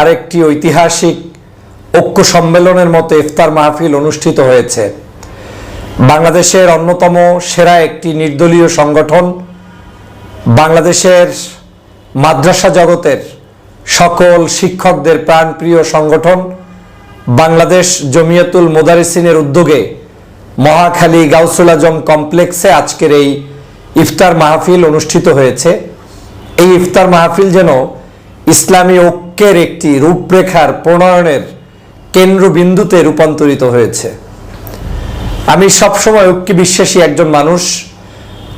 আরেকটি ঐতিহাসিক ঐক্য সম্মেলনের মতো ইফতার মাহফিল অনুষ্ঠিত হয়েছে। বাংলাদেশের অন্যতম সেরা একটি নির্দলীয় সংগঠন, বাংলাদেশের মাদ্রাসা জগতের সকল শিক্ষকদের প্রাণপ্রিয় সংগঠন, বাংলাদেশ জমিয়তুল মোদারিসিনের উদ্যোগে মহাখালী গাউসুল আজম কমপ্লেক্সে আজকের এই ইফতার মাহফিল অনুষ্ঠিত হয়েছে। এই ইফতার মাহফিল যেন ইসলামী ঐক্যের একটি রূপরেখার প্রণয়নের কেন্দ্রবিন্দুতে রূপান্তরিত হয়েছে। আমি সবসময় ঐক্যে বিশ্বাসী একজন মানুষ।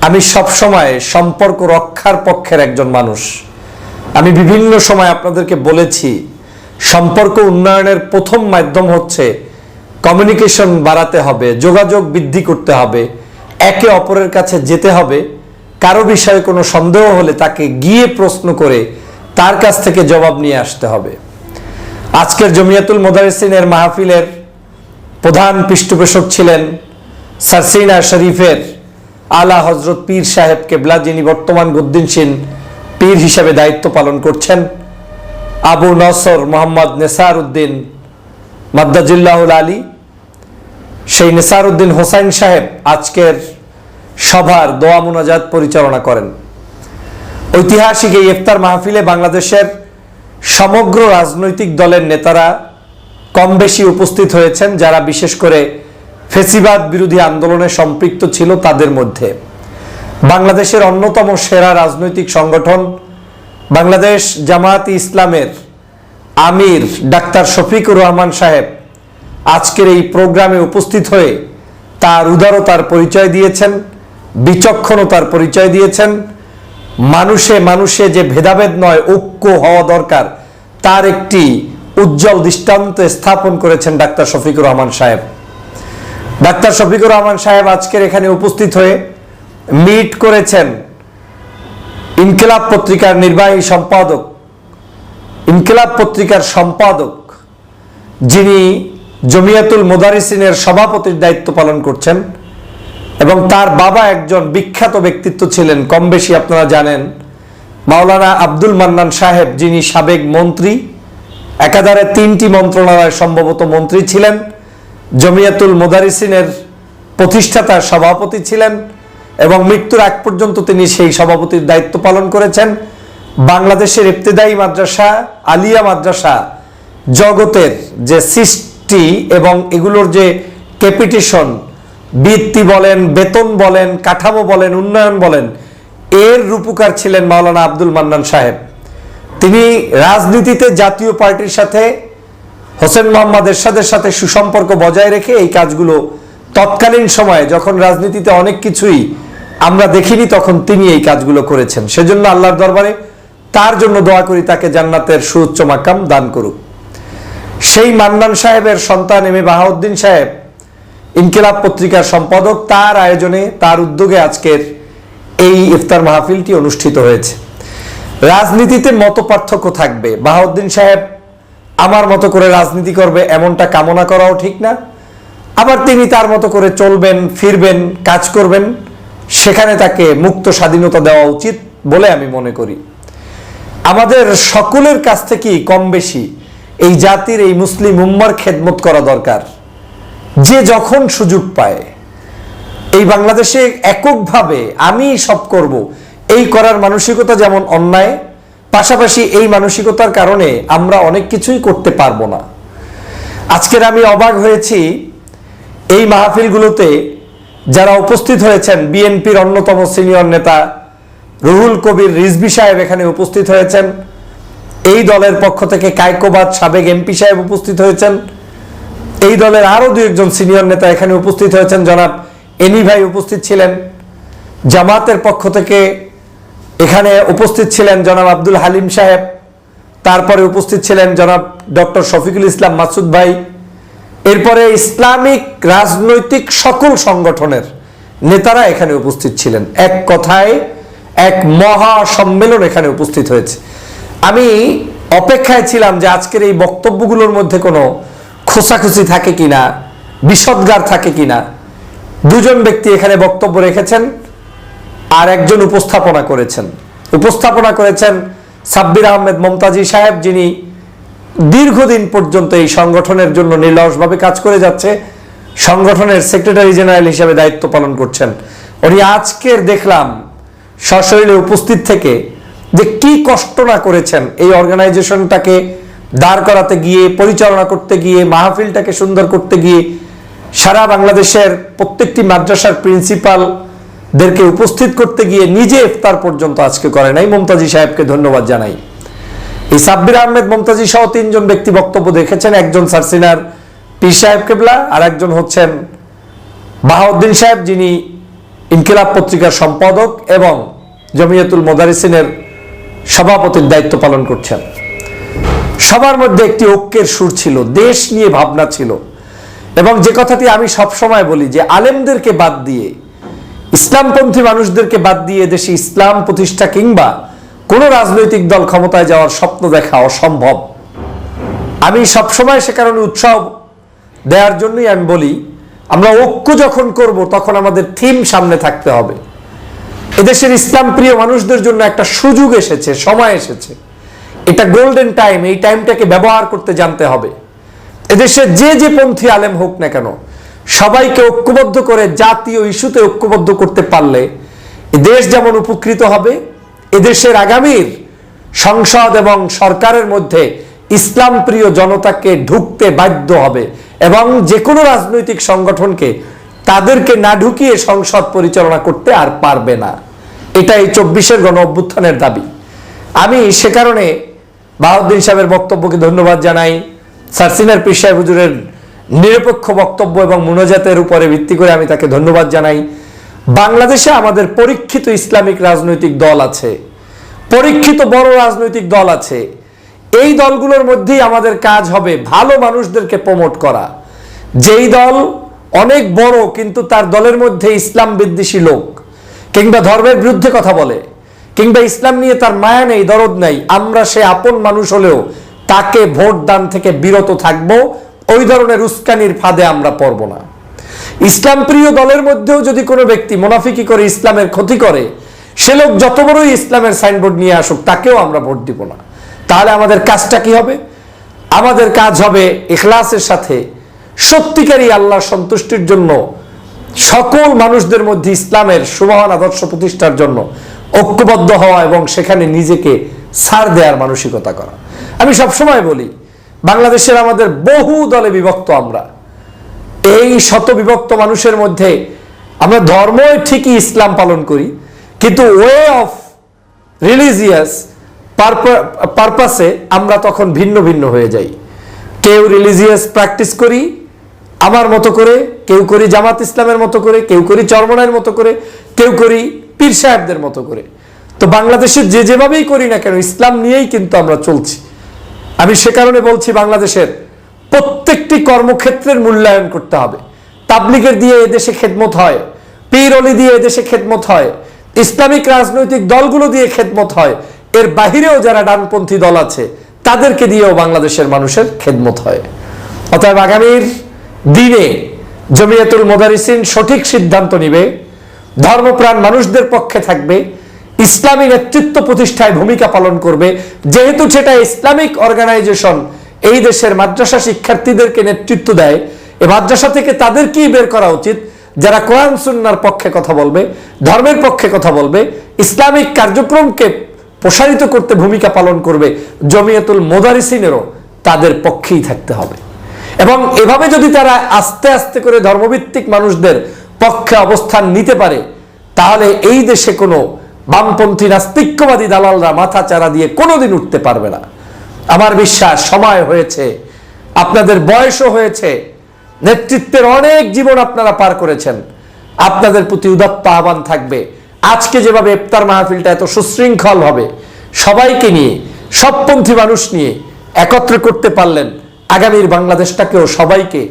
আমি সবসময় সম্পর্ক রক্ষার পক্ষের একজন মানুষ। আমি বিভিন্ন সময় আপনাদেরকে বলেছি, সম্পর্ক উন্নয়নের প্রথম মাধ্যম হচ্ছে কমিউনিকেশন বাড়াতে হবে, যোগাযোগ বৃদ্ধি করতে হবে, একে অপরের কাছে যেতে হবে। কারও বিষয়ে কোনো সন্দেহ হলে তাকে গিয়ে প্রশ্ন করে তার কাছ থেকে জবাব নিয়ে আসতে হবে। আজকের জমিয়াতুল মোদারিসিনের মাহফিলের প্রধান পৃষ্ঠপোষক ছিলেন সারসিনা শরীফের আলা হজরত পীর সাহেব কেবলা, যিনি বর্তমান গদ্দিনসীন পীর হিসাবে দায়িত্ব পালন করছেন। আবু নসর মোহাম্মদ নেসার উদ্দিন মাদ্দাজুল্লাহুল আলী, সেই নেসার উদ্দিন হোসাইন সাহেব আজকের সভার দোয়া মোনাজাত পরিচালনা করেন। ঐতিহাসিক এই ইফতার মাহফিলে বাংলাদেশের সমগ্র রাজনৈতিক দলের নেতারা কম বেশি উপস্থিত হয়েছেন, যারা বিশেষ করে ফেসিবাদ বিরোধী আন্দোলনে সম্পৃক্ত ছিল তাদের মধ্যে। বাংলাদেশের অন্যতম সেরা রাজনৈতিক সংগঠন বাংলাদেশ জামায়াত ইসলামের আমির ডাক্তার শফিকুর রহমান সাহেব আজকের এই প্রোগ্রামে উপস্থিত হয়ে তার উদারতার পরিচয় দিয়েছেন, বিচক্ষণতার পরিচয় দিয়েছেন মানুষে মানুষে যে ভেদাভেদ নয়, ঐক্য হওয়া দরকার, তার একটি উজ্জ্বল দৃষ্টান্ত স্থাপন করেছেন ডাক্তার শফিকুর রহমান সাহেব। ডাক্তার শফিকুর রহমান সাহেব আজকের এখানে উপস্থিত হয়ে মিট করেছেন ইনকিলাব পত্রিকার নির্বাহী সম্পাদক, ইনকিলাব পত্রিকার সম্পাদক, যিনি জমিয়াতুল মোদারিসিনের সভাপতির দায়িত্ব পালন করছেন। এবং তার বাবা একজন বিখ্যাত ব্যক্তিত্ব ছিলেন, কম বেশি আপনারা জানেন। মাওলানা আব্দুল মান্নান সাহেব, যিনি সাবেক মন্ত্রী, একাধারে তিনটি মন্ত্রণালয়ের সম্ভবত মন্ত্রী ছিলেন। জমিয়াতুল মোদারিসিনের প্রতিষ্ঠাতার সভাপতি ছিলেন এবং মৃত্যুর আগ পর্যন্ত তিনি সেই সভাপতির দায়িত্ব পালন করেছেন। বাংলাদেশের ইবতেদায়ী মাদ্রাসা, আলিয়া মাদ্রাসা জগতের যে সৃষ্টি এবং এগুলোর যে ক্যাপিটেশন বৃত্তি বলেন, বেতন বলেন, কাঠামো বলেন, উন্নয়ন বলেন, এর রূপকার ছিলেন মাওলানা আব্দুল মান্নান সাহেব। তিনি রাজনীতিতে জাতীয় পার্টির সাথে, হোসেন মোহাম্মদ এরশাদের সাথে সুসম্পর্ক বজায় রেখে এই কাজগুলো তৎকালীন সময়ে যখন রাজনীতিতে অনেক কিছুই আমরা দেখিনি, তখন তিনি এই কাজগুলো করেছেন। সেজন্য আল্লাহর দরবারে তার জন্য দোয়া করি, তাকে জান্নাতের সুউচ্চ মাকাম দান করুক। সেই মান্নান সাহেবের সন্তান এম এ বাহাউদ্দিন সাহেব ইনকিলাব পত্রিকার সম্পাদক তার আয়োজনে, তার উদ্যোগে আজকের এই ইফতার মাহফিলটি অনুষ্ঠিত হয়েছে। রাজনীতিতে মত পার্থক্য থাকবে। বাহাউদ্দিন সাহেব, আমার মতো করে রাজনীতি করবে এমনটা কামনা করাও ঠিক না। আবার তিনি তার মতো করে চলবেন, ফিরবেন, কাজ করবেন, সেখানে তাকে মুক্ত স্বাধীনতা দেওয়া উচিত বলে আমি মনে করি। আমাদের সকলের কাছ থেকেই কম বেশি এই জাতির, এই মুসলিম উম্মার খেদমত করা দরকার। যে যখন সুযোগ পায়, এই বাংলাদেশে এককভাবে আমি সব করব, এই করার মানসিকতা যেমন অন্যায়, পাশাপাশি এই মানসিকতার কারণে আমরা অনেক কিছুই করতে পারব না। আজকের আমি অবাক হয়েছি, এই মাহফিলগুলোতে যারা উপস্থিত হয়েছেন, বিএনপির অন্যতম সিনিয়র নেতা রুহুল কবির রিজবি সাহেব এখানে উপস্থিত হয়েছেন, এই দলের পক্ষ থেকে কায়কোবাদ সাবেক এমপি সাহেব উপস্থিত হয়েছেন এই দলের আরও দু একজন সিনিয়র নেতা এখানে উপস্থিত হয়েছেন, জনাব এনি ভাই উপস্থিত ছিলেন। জামাতের পক্ষ থেকে এখানে উপস্থিত ছিলেন জনাব আব্দুল হালিম সাহেব, তারপরে উপস্থিত ছিলেন জনাব ডক্টর শফিকুল ইসলাম মাসুদ ভাই। এরপরে ইসলামিক রাজনৈতিক সকল সংগঠনের নেতারা এখানে উপস্থিত ছিলেন। এক কথায় এক মহা সম্মেলন এখানে উপস্থিত হয়েছে। আমি অপেক্ষায় ছিলাম যে আজকের এই বক্তব্যগুলোর মধ্যে কোনো খোসাখুসি থাকে কিনা, বিষদগার থাকে কিনা, দুজন ব্যক্তি এখানে বক্তব্য রেখেছেন, আর একজন উপস্থাপনা করেছেন। উপস্থাপনা করেছেন সাব্বির আহমেদ মমতাজি সাহেব, যিনি দীর্ঘদিন পর্যন্ত এই সংগঠনের জন্য নির্লসভাবে কাজ করে যাচ্ছে, সংগঠনের সেক্রেটারি জেনারেল হিসেবে দায়িত্ব পালন করছেন। উনি আজকের দেখলাম সশরীরে উপস্থিত থেকে যে কি কষ্ট না করেছেন এই অর্গানাইজেশনটাকে দাঁড় করাতে গিয়ে, পরিচালনা করতে গিয়ে, মাহফিলটাকে সুন্দর করতে গিয়ে সারা বাংলাদেশের প্রত্যেকটি মাদ্রাসার প্রিন্সিপালদেরকে উপস্থিত করতে গিয়ে নিজে ইফতার পর্যন্ত আজকে করে নাই। মমতাজি সাহেবকে ধন্যবাদ জানাই। এই সাব্বির আহমেদ, মমতাজি সহ তিনজন ব্যক্তি বক্তব্য দেখেছেন। একজন সারসিনার পীর সাহেব কেবলা আর একজন হচ্ছেন বাহাউদ্দিন সাহেব, যিনি ইনকিলাব পত্রিকার সম্পাদক এবং জমিয়তুল মোদারিসিনের সভাপতির দায়িত্ব পালন করছেন। সবার মধ্যে একটি ঐক্যের সুর ছিল, দেশ নিয়ে ভাবনা ছিল। এবং যে কথাটি আমি সব সময় বলি যে আলেমদেরকে বাদ দিয়ে, ইসলামপন্থী মানুষদেরকে বাদ দিয়ে দেশে ইসলাম প্রতিষ্ঠা কিংবা কোনো রাজনৈতিক দল ক্ষমতায় যাওয়ার স্বপ্ন দেখা অসম্ভব। আমি সবসময় সে কারণে উৎসব দেওয়ার জন্যই আমি বলি, আমরা ঐক্য যখন করব তখন আমাদের থিম সামনে থাকতে হবে। এদেশের ইসলাম প্রিয় মানুষদের জন্য একটা সুযোগ এসেছে, সময় এসেছে। এটা গোল্ডেন টাইম এই টাইমটাকে ব্যবহার করতে জানতে হবে। এদেশে যে যে পন্থী আলেম হোক না কেন, সবাইকে ঐক্যবদ্ধ করে জাতীয় ইস্যুতে ঐক্যবদ্ধ করতে পারলে দেশ যেমন উপকৃত হবে এদেশের আগামীর সংসদ এবং সরকারের মধ্যে ইসলাম প্রিয় জনতাকে ঢুকতে বাধ্য হবে এবং যে কোনো রাজনৈতিক সংগঠনকে তাদেরকে না ঢুকিয়ে সংসদ পরিচালনা করতে আর পারবে না। এটা এই চব্বিশের গণ অভ্যুত্থানের দাবি। আমি সে কারণে বাহাউদ্দিন সাহেবের বক্তব্যকে ধন্যবাদ জানাই সারসিনার পীর সাহেব হুজুরের নিরপেক্ষ বক্তব্য এবং মুনাজাতের উপরে ভিত্তি করে আমি তাকে ধন্যবাদ জানাই। বাংলাদেশে আমাদের পরীক্ষিত ইসলামিক রাজনৈতিক দল আছে, পরীক্ষিত বড় রাজনৈতিক দল আছে। এই দলগুলোর মধ্যেই আমাদের কাজ হবে ভালো মানুষদেরকে প্রমোট করা। যেই দল অনেক বড় কিন্তু তার দলের মধ্যে ইসলাম বিদ্বেষী লোক কিংবা ধর্মের বিরুদ্ধে কথা বলে। কিংবা ইসলাম নিয়ে তার মায়া নেই, দরদ নেই, আমরা সে আপন মানুষ হলেও তাকে ভোট দান থেকে বিরত থাকব, ওই ধরনের উস্কানির ফাঁদে আমরা পড়ব না। ইসলাম প্রিয় দলের মধ্যেও যদি কোনো ব্যক্তি মোনাফিকি করে ইসলামের ক্ষতি করে, সে লোক যত বড়ই ইসলামের সাইনবোর্ড নিয়ে আসুক, তাকেও আমরা ভোট দিব না। তাহলে আমাদের কাজটা কি হবে? আমাদের কাজ হবে ইখলাসের সাথে সত্যিকারী আল্লাহর সন্তুষ্টির জন্য, সকল মানুষদের মধ্যে ইসলামের সুমহান আদর্শ প্রতিষ্ঠার জন্য ঐক্যবদ্ধ হওয়া এবং সেখানে নিজেকে ছাড় দেওয়ার মানসিকতা করা। আমি সবসময় বলি, বাংলাদেশের আমাদের বহু দলে বিভক্ত আমরা। এই শত বিভক্ত মানুষের মধ্যে আমরা ধর্ম ঠিকই ইসলাম পালন করি, কিন্তু ওয়ে অফ রিলিজিয়াস পারপাসে আমরা তখন ভিন্ন ভিন্ন হয়ে যাই। কেউ রিলিজিয়াস প্র্যাকটিস করি, আমার মতো করে, কেউ করি জামাত ইসলামের মতো করে, কেউ করি চরমনায়ের মতো করে, কেউ করি পীর সাহেবদের মতো করে। তো বাংলাদেশে যে যেভাবেই করি না কেন, ইসলাম নিয়েই কিন্তু আমরা চলছি। আমি সে কারণে বলছি বাংলাদেশের প্রত্যেকটি কর্মক্ষেত্রের মূল্যায়ন করতে হবে। তাবলিগের দিয়ে এদেশে খেদমত হয়, পীর অলি দিয়ে এদেশে খেদমত হয়, ইসলামিক রাজনৈতিক দলগুলো দিয়ে খেদমত হয়, এর বাহিরেও যারা ডানপন্থী দল আছে, তাদেরকে দিয়েও বাংলাদেশের মানুষের খেদমত হয়। অতএব আগামীর দিনে জমিয়াতুল মোদারিসিন সঠিক সিদ্ধান্ত নিবে। ধর্মপ্রাণ মানুষদের পক্ষে থাকবে, ইসলামী নেতৃত্ব প্রতিষ্ঠায় ভূমিকা পালন করবে। যেহেতু সেটা ইসলামিক অর্গানাইজেশন, এই দেশের মাদ্রাসা শিক্ষার্থীদেরকে নেতৃত্ব দেয়, এ মাদ্রাসা থেকে তাদেরকেই বের করা উচিত যারা কোরআন, সুন্নার পক্ষে কথা বলবে, ধর্মের পক্ষে কথা বলবে, ইসলামিক কার্যক্রমকে প্রসারিত করতে ভূমিকা পালন করবে। জমিয়তুল মোদারিসিনেরও তাদের পক্ষেই থাকতে হবে। এবং এভাবে যদি তারা আস্তে আস্তে করে ধর্মভিত্তিক মানুষদের পক্ষে অবস্থান নিতে পারে, তাহলে এই দেশে কোনো বামপন্থী নাস্তিক্যবাদী দালালরা মাথা চারা দিয়ে কোনোদিন উঠতে পারবে না। আমার বিশ্বাস, সময় হয়েছে, আপনাদের বয়সও হয়েছে, নেতৃত্বের অনেক জীবন আপনারা পার করেছেন, আপনাদের প্রতি উদাত্ত আহ্বান থাকবে, আজকে যেভাবে ইফতার মাহফিলটা এত সুশৃঙ্খল হবে, সবাইকে নিয়ে, সবপন্থী মানুষ নিয়ে একত্র করতে পারলেন, আগামীর বাংলাদেশটাকেও সবাইকে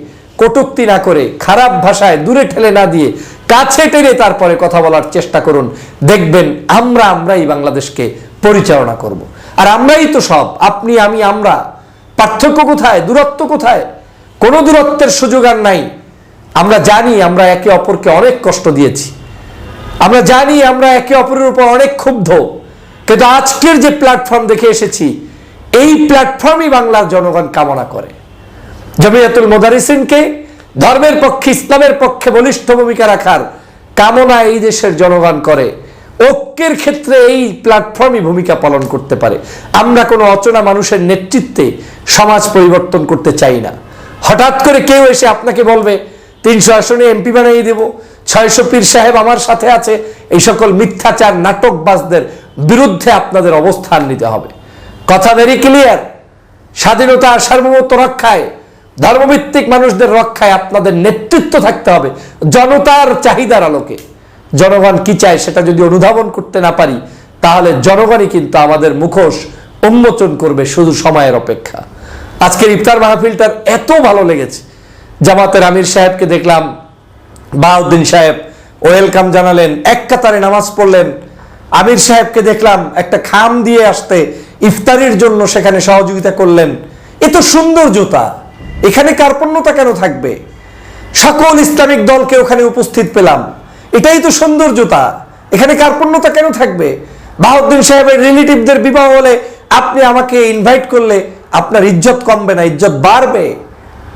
কটুক্তি না করে, খারাপ ভাষায় দূরে ঠেলে না দিয়ে কাছে টেনে তারপরে কথা বলার চেষ্টা করুন। দেখবেন আমরা, আমরাই বাংলাদেশকে পরিচালনা করব। আর আমরাই তো সব, আপনি, আমি, আমরা। পার্থক্য কোথায়? দূরত্ব কোথায়? কোনো দূরত্বের সুযোগ আর নাই। আমরা জানি আমরা একে অপরকে অনেক কষ্ট দিয়েছি। আমরা জানি আমরা একে অপরের উপর অনেক ক্ষুব্ধ। কিন্তু আজকের যে প্ল্যাটফর্ম দেখে এসেছি, এই প্ল্যাটফর্মই বাংলার জনগণ কামনা করে। জমিয়াতুল মোদারিসিনকে ধর্মের পক্ষে, ইসলামের পক্ষে বলিষ্ঠ ভূমিকা রাখার কামনা এই দেশের জনগণ করে। ঐক্যের ক্ষেত্রে এই প্ল্যাটফর্মই ভূমিকা পালন করতে পারে। আমরা কোনো অচনা মানুষের নেতৃত্বে সমাজ পরিবর্তন করতে চাই না। হঠাৎ করে কেউ এসে আপনাকে বলবে, তিনশো আসনে এমপি বানিয়ে দেব, ছয়শো পীর সাহেব আমার সাথে আছে, এই সকল মিথ্যাচার নাটকবাজদের বিরুদ্ধে আপনাদের অবস্থান নিতে হবে। কথা ভেরি ক্লিয়ার স্বাধীনতা আর সার্বভৌমত্ব রক্ষায় ধর্মভিত্তিক মানুষদের রক্ষায় আপনাদের নেতৃত্ব থাকতে হবে। জনতার চাহিদার আলোকে। জনগণ কি চায় সেটা যদি অনুধাবন করতে না পারি, তাহলে জনগণই কিন্তু আমাদের মুখোশ উন্মোচন করবে শুধু সময়ের অপেক্ষা। আজকের ইফতার মাহফিলটার এত ভালো লেগেছে। জামাতের আমির সাহেবকে দেখলাম, বাহাউদ্দিন সাহেব ওয়েলকাম জানালেন, এক কাতারে নামাজ পড়লেন। আমির সাহেবকে দেখলাম, একটা খাম দিয়ে আসতে ইফতারির জন্য সেখানে সহযোগিতা করলেন। এ তো সৌন্দর্যতা এখানে কার্পণ্যতা কেন থাকবে? সকল ইসলামিক দলকে ওখানে উপস্থিত পেলাম। এটাই তো সৌন্দর্যতা। এখানে কার্পণ্যতা কেন থাকবে? বাহাউদ্দিন সাহেবের রিলেটিভদের বিবাহ হলে আপনি আমাকে ইনভাইট করলে আপনার ইজ্জত কমবে না, ইজ্জত বাড়বে।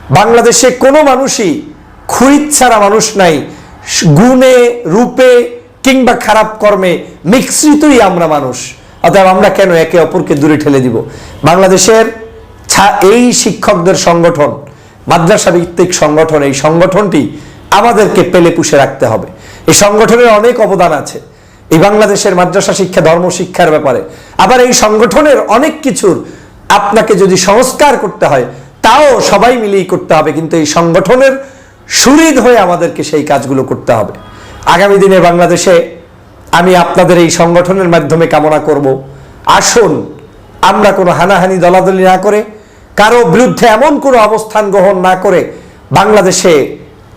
বাংলাদেশে কোনো মানুষই খুঁত ছাড়া মানুষ নাই। গুণে, রূপে কিংবা খারাপ কর্মে মিশ্রিতই আমরা মানুষ। অতএব আমরা কেন একে অপরকে দূরে ঠেলে দিব? বাংলাদেশের এই শিক্ষকদের সংগঠন, মাদ্রাসা ভিত্তিক সংগঠন, এই সংগঠনটি আমাদেরকে পেলে পুষে রাখতে হবে। এই সংগঠনের অনেক অবদান আছে। এই বাংলাদেশের মাদ্রাসা শিক্ষা, ধর্ম শিক্ষার ব্যাপারে। আবার এই সংগঠনের অনেক কিছুর আপনাকে যদি সংস্কার করতে হয়, তাও সবাই মিলেই করতে হবে। কিন্তু এই সংগঠনের সুরিদ হয়ে আমাদেরকে সেই কাজগুলো করতে হবে। আগামী দিনে বাংলাদেশে আমি আপনাদের এই সংগঠনের মাধ্যমে কামনা করব। আসুন, আমরা কোনো হানাহানি, দলাদলি না করে কারও বিরুদ্ধে এমন কোনো অবস্থান গ্রহণ না করে বাংলাদেশে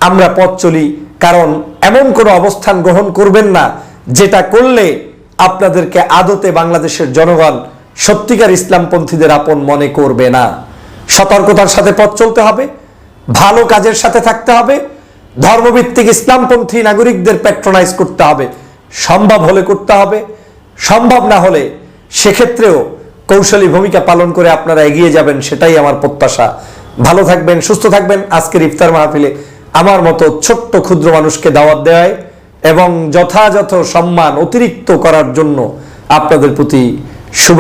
আমরা পথ চলি, কারণ এমন কোনো অবস্থান গ্রহণ করবেন না যেটা করলে আপনাদেরকে আদতে বাংলাদেশের জনগণ সত্যিকার ইসলামপন্থীদের আপন মনে করবে না। সতর্কতার সাথে পথ চলতে হবে, ভালো কাজের সাথে থাকতে হবে, ধর্মভিত্তিক ইসলামপন্থী নাগরিকদের প্যাট্রোনাইজ করতে হবে, সম্ভব হলে করতে হবে, সম্ভব না হলে সেক্ষেত্রেও কৌশলী ভূমিকা পালন করে আপনারা এগিয়ে যাবেন, সেটাই আমার প্রত্যাশা। ভালো থাকবেন, সুস্থ থাকবেন। আজকের ইফতার মাহফিলে আমার মতো ছোট্ট ক্ষুদ্র মানুষকে দাওয়াত দেওয়ায় এবং যথাযথ সম্মান অতিরিক্ত করার জন্য আপনাদের প্রতি শুভ